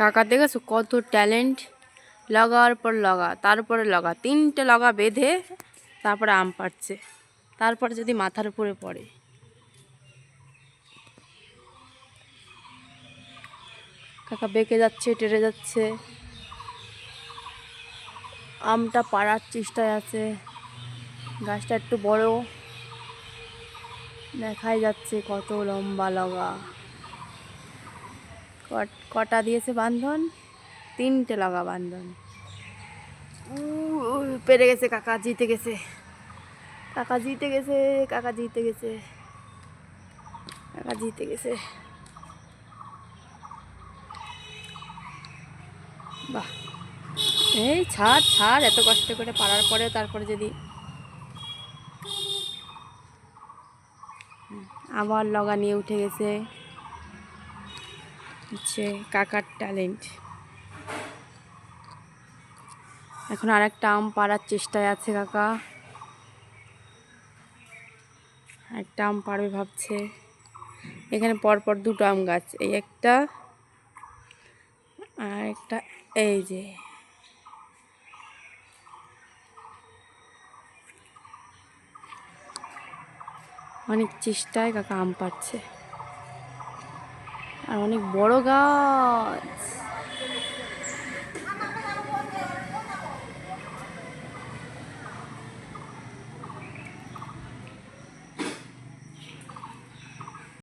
কাকা দেখেছ কত ট্যালেন্ট? লাগার পর লাগা, তারপরে লাগা, তিনটে লাগা বেঁধে তারপরে আম পাড়ছে, তারপরে যদি মাথার উপরে পড়ে। কাকা বেঁকে যাচ্ছে, টেরে যাচ্ছে। আমটা পাড়ার চেষ্টায় আছে, গাছটা একটু বড়, দেখাই যাচ্ছে কত লম্বা লগা। কট- কটা দিয়েছে বান্ধন? তিনটে লাগা বান্ধন। পেরে গেছে কাকা জিতে গেছে। কাকা জিতে গেছে কাকা জিতে গেছে। কাকা জিতে গেছে। বাহ। এই ছাড় ছাড় এত কষ্ট করে পারার পরে তারপরে যদি আবার লগা নিয়ে উঠে গেছে। হচ্ছে কাকার ট্যালেন্ট এখন আর একটা আম পাড়ার চেষ্টায় আছে কাকা। একটা আম পাড়বে ভাবছে। এখানে পরপর দুটো আম গাছ, এই একটা আর একটা এই যে। অনেক চেষ্টায় কাকা আম পাচ্ছে আর অনেক বড় গাছ।